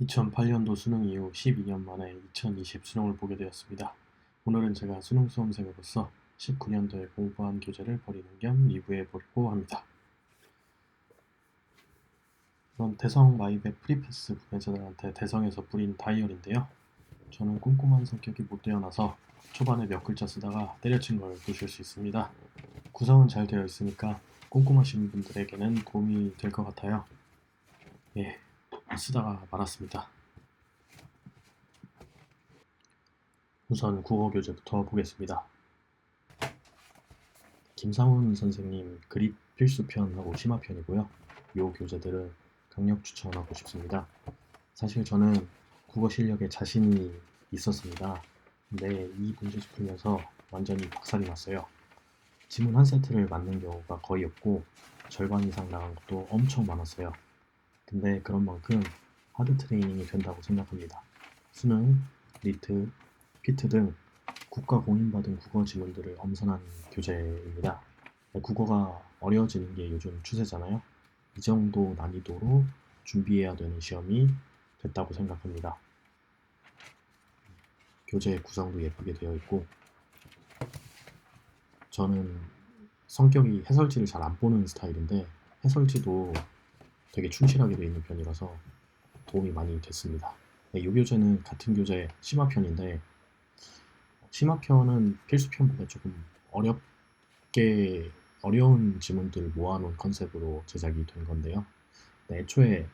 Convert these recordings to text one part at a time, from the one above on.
2008년도 수능 이후 12년 만에 2020 수능을 보게 되었습니다. 오늘은 제가 수능 수험생으로서 19년도에 공부한 교재를 버리는 겸 리뷰해 보려고 합니다. 이건 대성 마이백 프리패스 구매자들한테 대성에서 뿌린 다이얼인데요. 저는 꼼꼼한 성격이 못 되어나서 초반에 몇 글자 쓰다가 때려친 걸 보실 수 있습니다. 구성은 잘 되어 있으니까 꼼꼼하신 분들에게는 도움이 될 것 같아요. 예, 쓰다가 말았습니다. 우선 국어 교재부터 보겠습니다. 김상훈 선생님 그립 필수편하고 심화편이고요. 이 교재들은 강력 추천하고 싶습니다. 사실 저는 국어 실력에 자신이 있었습니다. 근데 이 문제집 풀면서 완전히 박살이 났어요. 지문 한 세트를 맞는 경우가 거의 없고 절반 이상 나간 것도 엄청 많았어요. 근데 그런 만큼 하드 트레이닝이 된다고 생각합니다. 수능, 리트, 피트 등 국가 공인받은 국어 지문들을 엄선한 교재입니다. 국어가 어려워지는 게 요즘 추세잖아요. 이 정도 난이도로 준비해야 되는 시험이 됐다고 생각합니다. 교재 구성도 예쁘게 되어 있고 저는 성격이 해설지를 잘 안 보는 스타일인데 해설지도 되게 충실하게 되어 있는 편이라서 도움이 많이 됐습니다. 네, 이 교재는 같은 교재 심화편인데 심화편은 필수편보다 조금 어렵게 어려운 지문들을 모아놓은 컨셉으로 제작이 된 건데요. 네, 애초에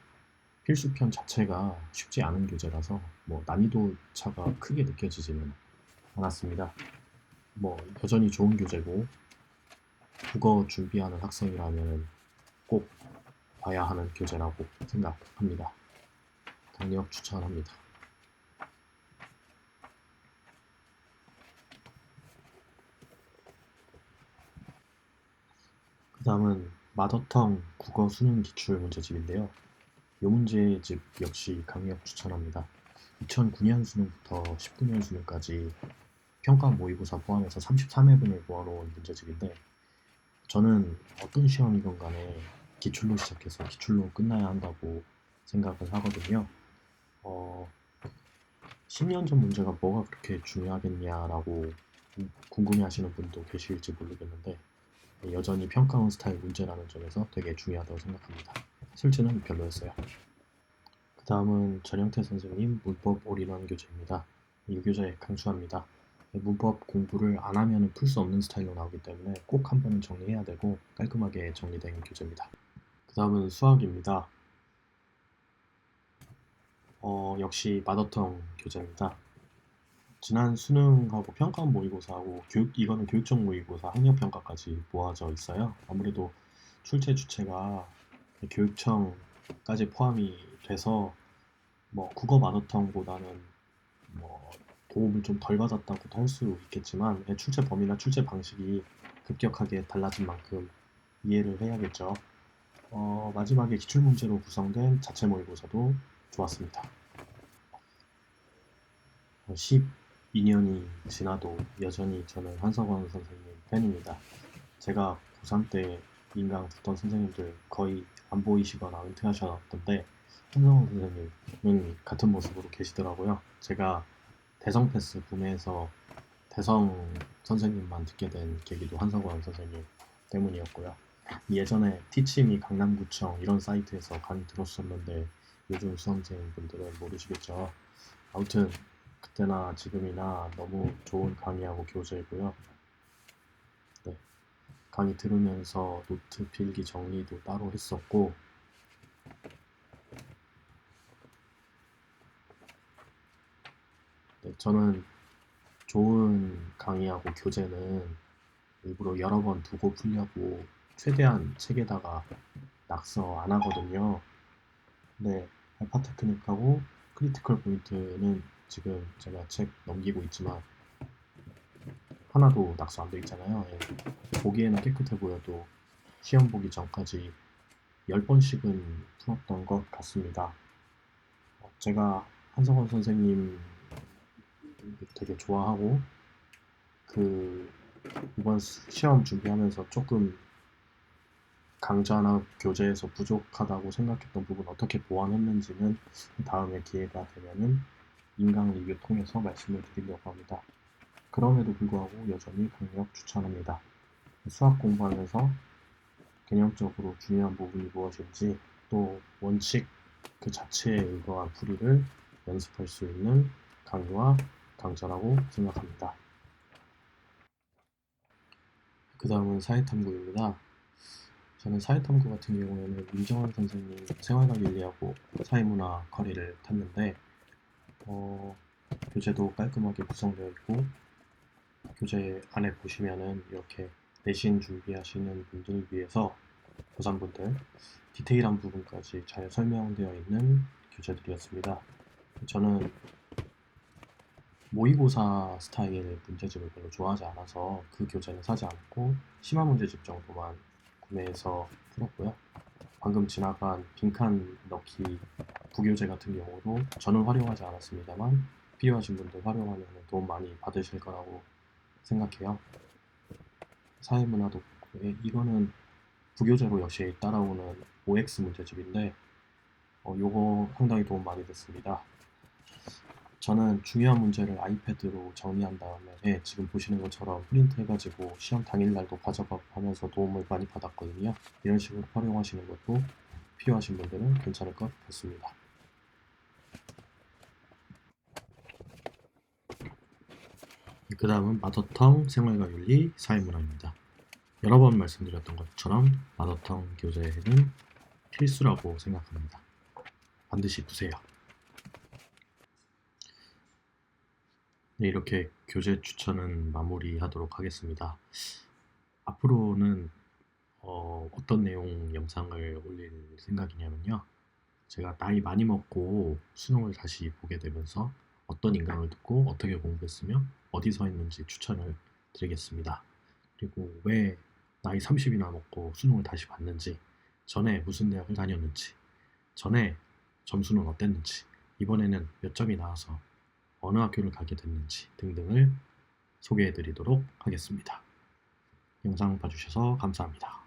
필수편 자체가 쉽지 않은 교재라서 뭐 난이도 차가 크게 느껴지지는 않았습니다. 뭐 여전히 좋은 교재고 국어 준비하는 학생이라면 꼭 봐야 하는 교재라고 생각합니다. 강력 추천합니다. 그 다음은 마더텅 국어 수능 기출 문제집인데요. 이 문제집 역시 강력 추천합니다. 2009년 수능부터 19년 수능까지 평가 모의고사 포함해서 33회분을 모아놓은 문제집인데 저는 어떤 시험이건 간에 기출로 시작해서 기출로 끝나야 한다고 생각을 하거든요. 어, 10년 전 문제가 뭐가 그렇게 중요하겠냐라고 궁금해 하시는 분도 계실지 모르겠는데 여전히 평가원 스타일 문제라는 점에서 되게 중요하다고 생각합니다. 실제는 별로였어요. 그 다음은 전영태 선생님 문법 올인원 교재입니다. 이 교재 강추합니다. 문법 공부를 안 하면 풀 수 없는 스타일로 나오기 때문에 꼭 한 번은 정리해야 되고 깔끔하게 정리된 교재입니다. 그 다음은 수학입니다. 어, 역시 마더텅 교재입니다. 지난 수능하고 평가 모의고사하고 교육 이거는 교육적 모의고사 학력 평가까지 모아져 있어요. 아무래도 출제 주체가 교육청까지 포함이 돼서 뭐 국어 마더텅보다는 뭐 도움을 좀 덜 받았다고도 할 수 있겠지만 출제 범위나 출제 방식이 급격하게 달라진 만큼 이해를 해야겠죠. 어, 마지막에 기출문제로 구성된 자체 모의고사도 좋았습니다. 12년이 지나도 여전히 저는 한석원 선생님 팬입니다. 제가 고3 때 인강 듣던 선생님들 거의 안 보이시거나 은퇴하셨던데 한석원 선생님은 같은 모습으로 계시더라고요. 제가 대성 패스 구매해서 대성 선생님만 듣게 된 계기도 한석원 선생님 때문이었고요. 예전에 티치미 강남구청 이런 사이트에서 강의 들었었는데 요즘 수험생분들은 모르시겠죠. 아무튼 그때나 지금이나 너무 좋은 강의하고 교재이고요. 네. 강의 들으면서 노트 필기 정리도 따로 했었고 네, 저는 좋은 강의하고 교재는 일부러 여러 번 두고 풀려고 최대한 책에다가 낙서 안 하거든요. 네, 알파 테크닉하고 크리티컬 포인트는 지금 제가 책 넘기고 있지만 하나도 낙서 안 돼 있잖아요. 예. 보기에는 깨끗해 보여도 시험 보기 전까지 10번씩은 풀었던 것 같습니다. 어, 제가 한성원 선생님 되게 좋아하고 그 이번 시험 준비하면서 조금 강좌나 교재에서 부족하다고 생각했던 부분 어떻게 보완했는지는 다음에 기회가 되면은 인강 리뷰 통해서 말씀을 드리려고 합니다. 그럼에도 불구하고 여전히 강력 추천합니다. 수학 공부하면서 개념적으로 중요한 부분이 무엇인지 또 원칙 그 자체에 의거한 풀이를 연습할 수 있는 강의와 강좌라고 생각합니다. 그 다음은 사회탐구입니다. 저는 사회탐구 같은 경우에는 민정환 선생님 생활과 윤리하고 사회문화 커리를 탔는데 어, 교재도 깔끔하게 구성되어 있고 교재 안에 보시면은 이렇게 내신 준비하시는 분들 위해서 고3분들 디테일한 부분까지 잘 설명되어 있는 교재들이었습니다. 저는 모의고사 스타일 문제집을 별로 좋아하지 않아서 그 교재는 사지 않고 심화 문제집 정도만 구매해서 풀었고요. 방금 지나간 빈칸 넣기 부교재 같은 경우도 저는 활용하지 않았습니다만 필요하신 분들 활용하면 도움 많이 받으실 거라고 생각해요. 사회문화도 이거는 부교재로 역시 따라오는 OX 문제집인데 어, 요거 상당히 도움 많이 됐습니다. 저는 중요한 문제를 아이패드로 정리한 다음에 예, 지금 보시는 것처럼 프린트 해가지고 시험 당일날도 가져가고 하면서 도움을 많이 받았거든요. 이런 식으로 활용하시는 것도 필요하신 분들은 괜찮을 것 같습니다. 그 다음은 마더텅 생활과 윤리 사회문화입니다. 여러 번 말씀드렸던 것처럼 마더텅 교재는 필수라고 생각합니다. 반드시 보세요. 네, 이렇게 교재 추천은 마무리하도록 하겠습니다. 앞으로는 어, 어떤 내용 영상을 올릴 생각이냐면요. 제가 나이 많이 먹고 수능을 다시 보게 되면서 어떤 인강을 듣고 어떻게 공부했으며 어디서 했는지 추천을 드리겠습니다. 그리고 왜 나이 30이나 먹고 수능을 다시 봤는지, 전에 무슨 대학을 다녔는지, 전에 점수는 어땠는지, 이번에는 몇 점이 나와서 어느 학교를 가게 됐는지 등등을 소개해 드리도록 하겠습니다. 영상 봐주셔서 감사합니다.